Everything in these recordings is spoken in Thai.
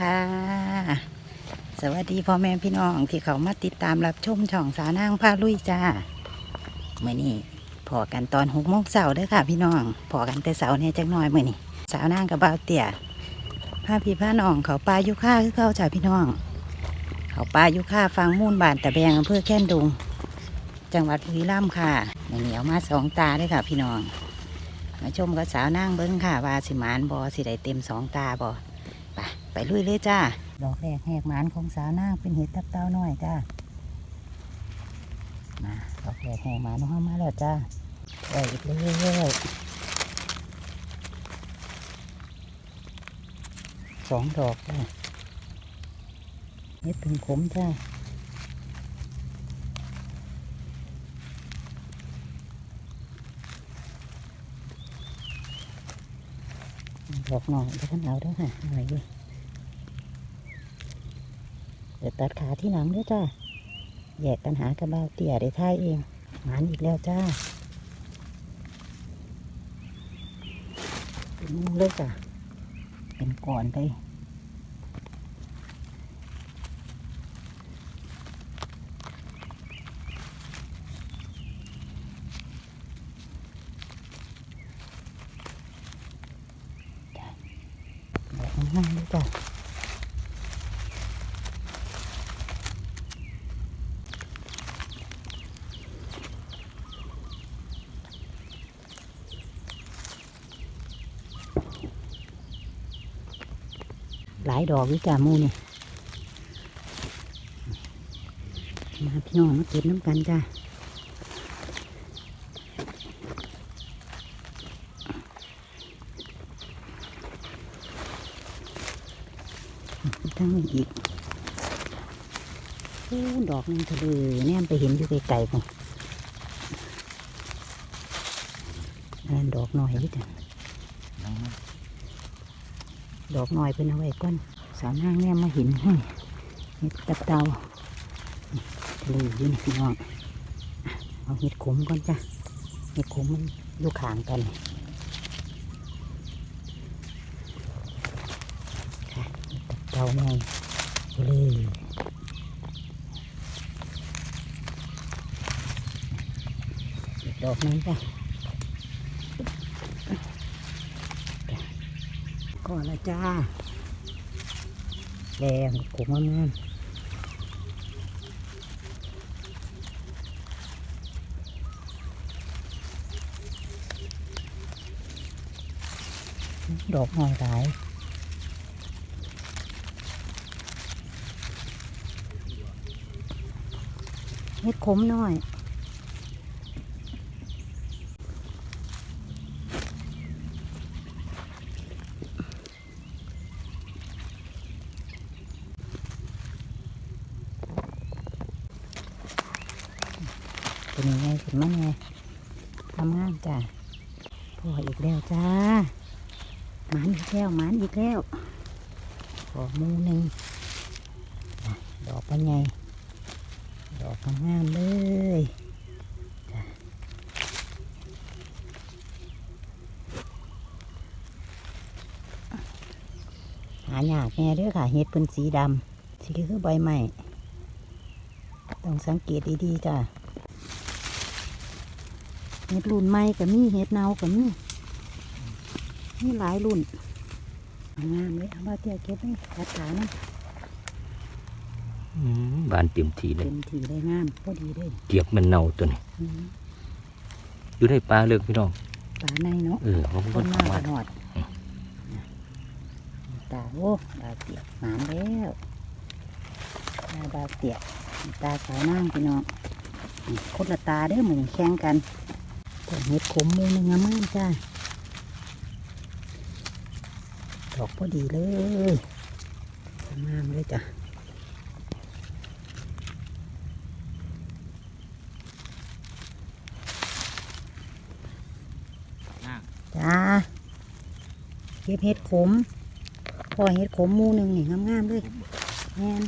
ค่ะ สวัสดีพ่อแม่พี่น้องที่เขามาติดตามรับชมช่องสาวนางพาลุยจ้าเมื่อนี้พอกันตอนหกโมงเสาร์เด้อค่ะ พี่น้องพอกันแต่เสาร์เนี่ยจักหน่อยเมื่อนี้สาวนางกับบ่าวเตี่ยพาพี่พาน้องเขาปลายุค่าคือเขาจ้าพี่น้อง เขาปลายุค่าฟังมูนบานตะแบงอำเภอแค่นดุง จังหวัดบุรีรัมย์ค่ะในเหนียวมาสองตาเด้วยค่ะ พี่น้องมาชมกับสาวนางเบิ้งค่ะว่าสิมานบอสิได้เต็มสองตาบอ ไปลุยเลยจ้า ดอกแรกแหกหมานของสาวนางเป็นเห็ดตับเต้าน้อยจ้า มาดอกแรกแหกหมานของเรามาแล้วจ้าไปอีกเรื่อยๆสองดอกจ้าเห็ดถึงขมจ้าดอกหน่อยจะขึ้นเอาเด้วยค่ะหน่อยอยู่ เดี๋ยวตัดขาที่หลังด้วยจ้าแยกกันหากระเบ้าเตี่ยได้ท่ายเองหมานอีกแล้วจ้าเป็นมุ้งเลยจ้ะเป็นก่อนเลยแบบง่ายๆเลยจ้ะายดอกวิจามูนี่มาพี่น้องมาเก็บน้ำกันจ้าทั้งอีกโอ้ดอกหนึงทะเลแนมไปเห็นอยู่ไกลๆพุ่นอันนั้นดอกหน่อยวิจ้ะ ดอกหน่อยเพิ่นเอาไว้ก่อนสาวนางแนมมาเห็นให้เห็ดตับเตาทะเลอยู่นี่พี่น้องเอาเห็ดขมก่อนจ้ะเห็ดขมมันอยู่ขางกันค่ะเห็ดตับเตาไงทะเลอีกดอกหนึงจ้ะ ก่อนละจ้าแดงขมงามๆดอกหอยหลายเฮ็ดขมหน่อย เป็นยังไงขึ้นมาไงทำงานจ้ะพออีกแล้วจ้าหมานอีกแล้วหมานอีกแล้วขอหมูหนึ่งดอกเป็นไงดอกงามเลยจ้ะหายากแน่เด้วยค่ะเห็ดเป็นสีดำสีคือใบใหม่ต้องสังเกตดีๆจ้ะ เห็ดรุ่นใหม่ก็มีเห็ดเนาก็มีมีหลายรุ่นงามเลยเอามาเที่ยวเก็บให้ตัดขานะอืมบานเต็มทีเลยเต็มทีเลยงามพอดีเลยเกียบมันเน่าตัวนี้อืมอยู่ในปลาเลือกพี่น้องปลาในเนาะเออเขาต้เพิ่นนหเข้าน้ามากระหอดตาโอ้ดาวเตียกหมานแล้วตาดาวเตียกตาสาวนั่งพี่น้องนี่คนละตาเด้อเหมือนแข่งกัน แต่เห็ดขมมือหนึงงามๆจ้าดอกพอดีเลยงามเลยจ้ะจ้าเก็บเห็ดขมพอเห็ดขมมูหนึ่งนี่งามๆเลยแม่น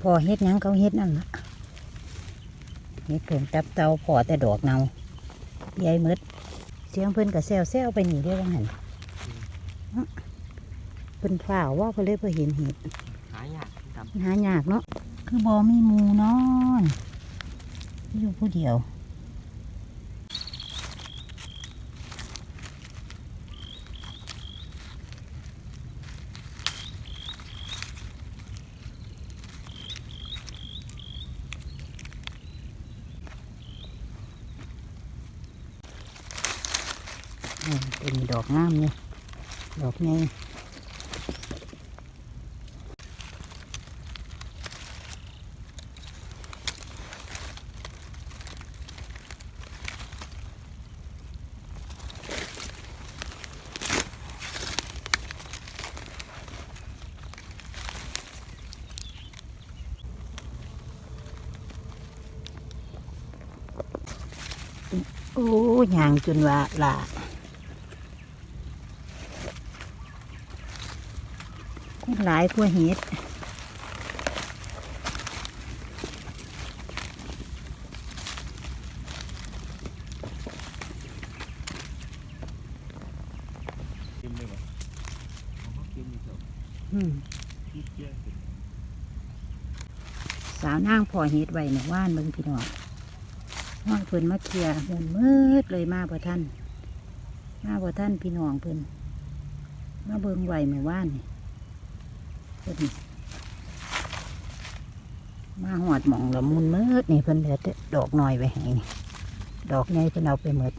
พอเห็ดยังเขาเห็ดนั่นละเห็ดผงตับเตาพอแต่ดอกเนา ใหญ่หมดเสียงเพิ่นกับแซวแซวๆไปหนีได้ว่าหันเป็นฝ่าวว่าเพิ่นเลยเพิ่นเห็นเห็ดหายากครับหายากเนาะคือบอมีหมูนอนอยู่ผู้เดียว อืม เป็นดอกงามเนี่ยดอกไง โอ้ยางจนว่าละคน หลายกว่าเห็ดเต็มเลยวะเขาเก็บอยู่ครับอืมที่เกี้ยสาวนางพอเห็ดไว้ในว่านเบิ่งพี่น้องว่างเพิ่นมาเคลียร์เงินมืดเลยมาบ่ท่าน มาบ่ท่านพี่น้องเพิ่นมาเบิ่งไว้เมื่อวานนี่เพิ่น มาหอดหมองละมุนมืดนี่เพิ่นเหลือดอกน้อยไปให้นี่ ดอกใหญ่เพิ่นเอาไปหมด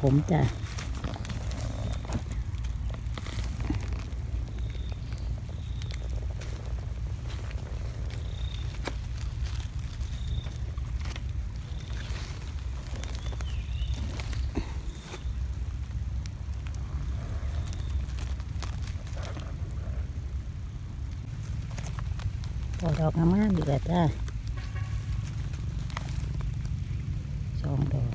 ขมจ้ะพอดอกงามๆดีกว่าจ้าสองดอก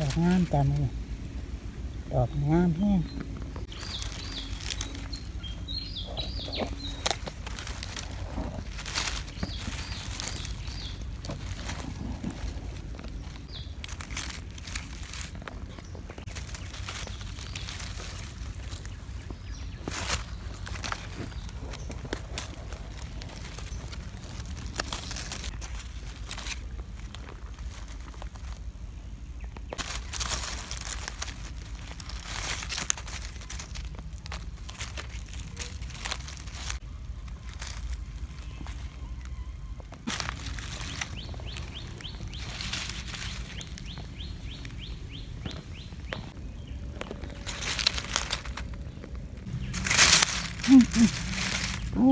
ดอก งามจ้ะมือดอกงามแห้ง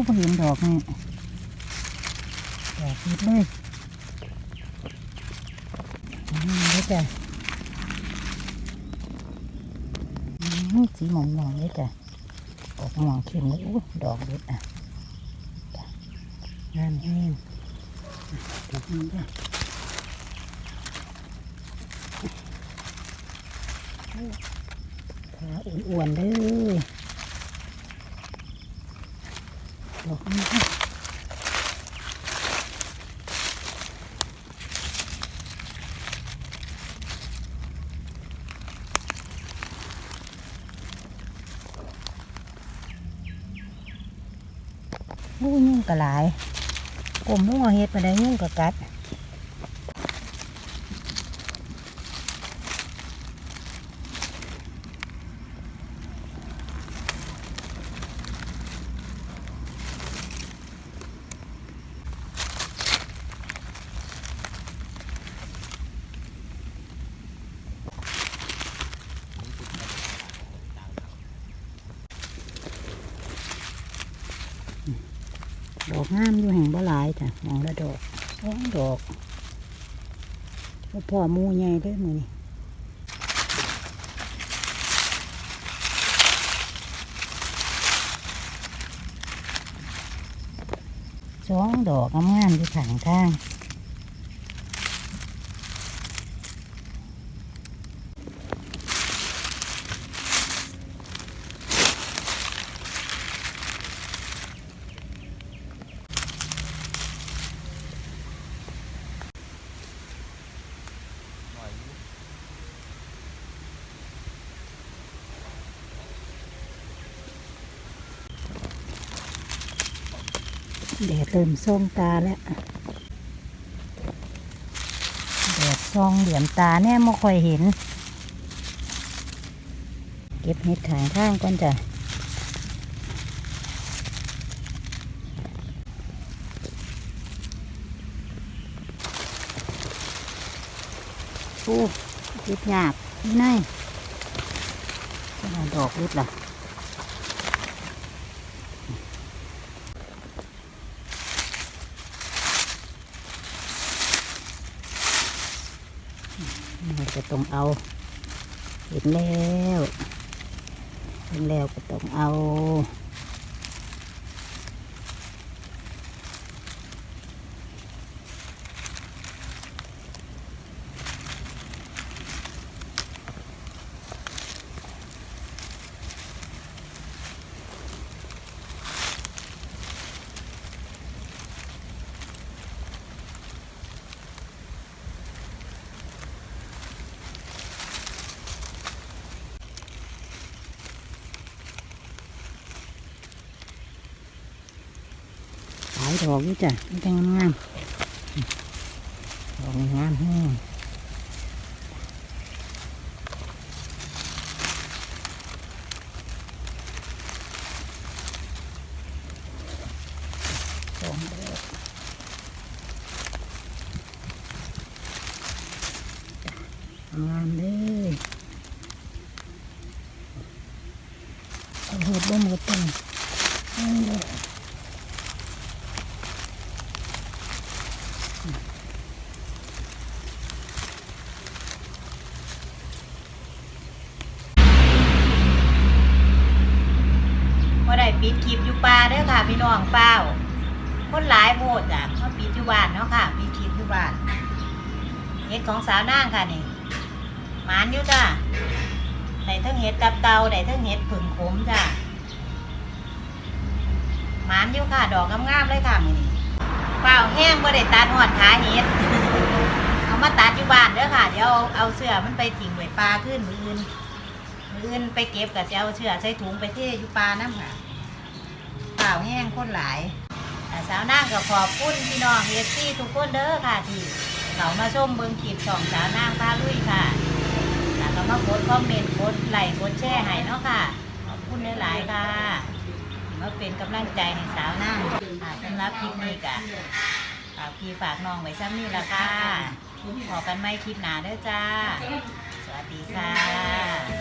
โอ้พอเห็นดอกนี่ดอกนิดเลยนี่จ้ะอืมสีหมองหมองๆเลยจ้ะออกหมองเข้มเลยโอ้ดอกเด็ดอะจ้ะงามแห้งดอกนี้จ้ะขาอ้วนๆเลย ดอกนี้จ้ะโอ้ยยุ่งกระหลายกลมมั่วเฮ็ดไปได้ยุ่งกระกัด อกงามอยู่แห่งบ่หลายจ้ะมองละดอกสองดอกพ่อมูใหญ่เด้อมือนี่สองดอกงามอยู่ข้างทาง แดดเริ่มส่องตาแล้วแดดส่องเหลี่ยมตาแน่ไม่ค่อยเห็น เก็บเห็ดขางข้างก่อนจ้ะโอ้เก็บหยาบนี่ไงดอกรุดล่ะ ก็ต้องเอา เห็นแล้วเห็นแล้วก็ต้องเอา ดอกอยู่จ้ะมันจะงามดอกงามแห้งสองดอกงามเลยเอาเห็ดบ่หมดต้นเอาเลย ว่าได้ปิดคลิปอยู่ป่าเด้อค่ะ พี่น้องเฝ้าคนหลายโพดจ้ะมาปิดอยู่บ้านเนาะค่ะปิดคลิปอยู่บ้านเฮ็ดของสาวนางค่ะนี่หมานอยู่จ้ะได้ทั้งเห็ดตับเตาได้ทั้งเห็ดผึ่งขมจ้ะหมานอยู่ค่ะ ดอกงามๆเลยค่ะมือนี้เฝ้าแห้งบ่ได้ตัดหอดขาเห็ดเอามาตัดอยู่บ้านเด้อค่ะ เดี๋ยวเอาเสื้อมันไปทิ้งไว้ปลาขึ้นมืออื่นมืออื่นไปเก็บกับเอาเสื้อใส่ถุงไปเทอยู่ปลาน้ำค่ะ ฝ่าแห้งคนหลายอ่สาวนางก็ขอบคุณพี่น้องเอฟซีทุกคนเด้อค่ะที่เขามาชมเบิ้งคลิปสองสาวนางพาลุยค่ะแล้วก็มากดคอมเมนต์กดไลค์กดแชร์ให้เนาะค่ะขอบคุณหลายๆค่ะมาเป็นกำลังใจให้สาวนางอ่าสำหรับคลิปนี้กะฝากพี่ฝากน้องไว้ซ้ำนี่ละค่ะพอกันไหมคลิปหนาเด้อจ้า สวัสดีค่ะ